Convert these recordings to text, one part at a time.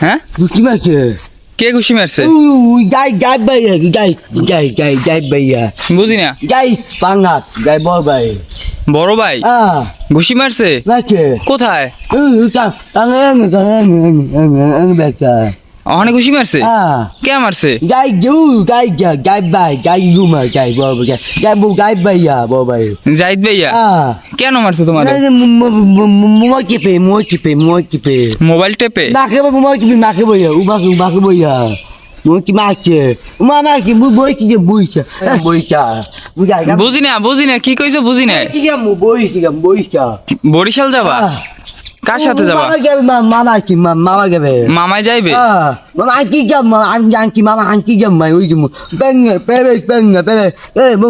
হ্যাঁ Gusti vai ke. কে ঘুষি মারছে Uh, gai bay ya, gai gai gai gai bay ya. বুঝি না Gai pangat, gai bol bay. বড় ভাই Ah, ঘুষি মারছে vai ke. কোথায় Uh. অহনে ঘুষি মারছে Ah. কে মারছে ju, gai ja, gai bay, gai yuma, gai bol bay. Gai bu gai bay ya, bol bay. Zahid ভাইয়া Ah. কেন মারছে তোমার. মোবাইল টেপে Make ba mo kipe, make ba ya, ubah ubah ba ya. Mo ki make. Mama ki bu boy ki je boy cha. Boy cha. Bu ja ga. বুঝি না বুঝি না কি কইছো বুঝি না Ki ga mo boy ki ga boy cha. Barishal যাবা কার সাথে যাবা ki mama ga be. মামাই যাইবে Ah, ki mama an ki ga mai ui ki mo. Beng pe pe beng pe pe. Eh mo.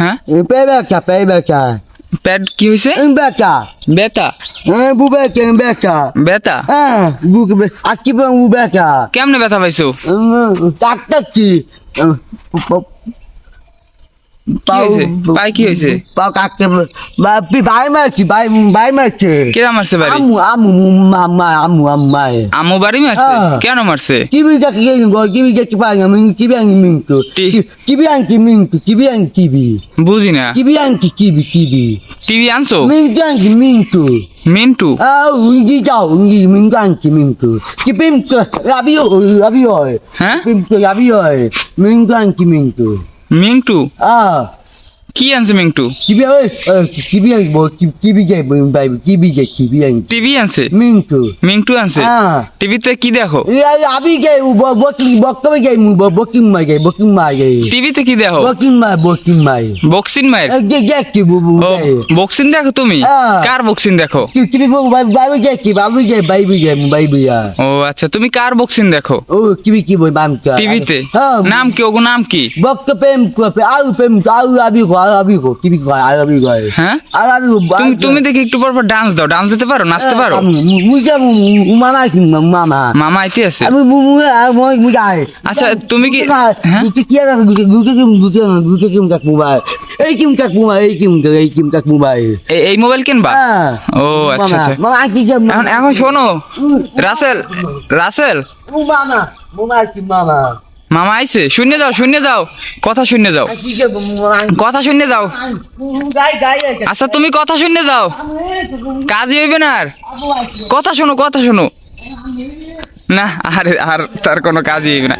হ্যাঁ ka pe pe ka. Pad কি হইছে Eh ka. বেতা Ah, bu ke be. Aki ba bu be ka. কেমনে ব্যথা পাইছো doctor কি কি কি হয়েছে? পা কাকে ভাই মারছি ভাই ভাই মারছে। কেরা মারছে বাড়ি? আমু আমু মামা আমু আম্মা আমু বাড়ি মারছে? হ্যাঁ। কেন মারছে? কি কি গো কি পাই আমি কি কি কি বি বুঝি না। কি বি আঙ্কি কি বি কি বি? টিভি আনছো? মিঙ্কু আঙ্কি মিঙ্কু মিন্টু? আউ উঙ্গি যাও উঙ্গি আঙ্কি মিঙ্কু কি পিমকু রাবিও রাবিও হ্যাঁ। মিঙ্কু আঙ্কি মিঙ্কু মিন্টু Ah, কি মিন্টু kibi কি আনছে মিন্টু কি কি বিয়া কি বিয়া বাই কি বিয়া কি বিয়া টিভি আনছে? মিন্টু মিন্টু আনছে? হ্যাঁ। টিভিতে কি দেখো? আবি গাই বকি বকবে গাই মু বকি গাই বকি মাই গাই টিভিতে কি দেখো? বকি মাই বকি মাই। বক্সিং মাই গে গে কি বু বু বক্সিং দেখো তুমি? হ্যাঁ। কার বক্সিং দেখো? কিবি কি বু বাই বাই গাই কি বাবু গাই বাই বিয়া বাই বিয়া ও আচ্ছা তুমি কার বক্সিং দেখো? ও কি কি বই নাম কি? টিভিতে? হ্যাঁ। নাম কি ওগো নাম কি? বকপেম কোপে আলু পেম আলু আবি হ্যাঁ? তুমি তুমি দেখি একটু পর পর ডান্স দাও। ডান্স দিতে পারো? নাচতে পারো? মুজা মামা কি মামা। মামা আইতে আছে? আমি যাই। আচ্ছা তুমি কি হ্যাঁ? গুকে কি আছে? গুকে গুকে কি গুকে গুকে কি কাক মোবাইল এই কিম কাক মোবাইল এই কিম এই কিম কাক মোবাইল এই মোবাইল কিনবা? হ্যাঁ। ও আচ্ছা আচ্ছা। মামা কি এখন এখন শোনো। রাসেল রাসেল। মামা। কি মামা। মামা আইছে শুনে যাও শুনে যাও। কথা শুনে যাও। কথা শুনে যাও। আচ্ছা তুমি কথা শুনে যাও। কাজ হইবে না আর। কথা শোনো কথা শোনো। না আর আর তার কোনো কাজই হইবে না।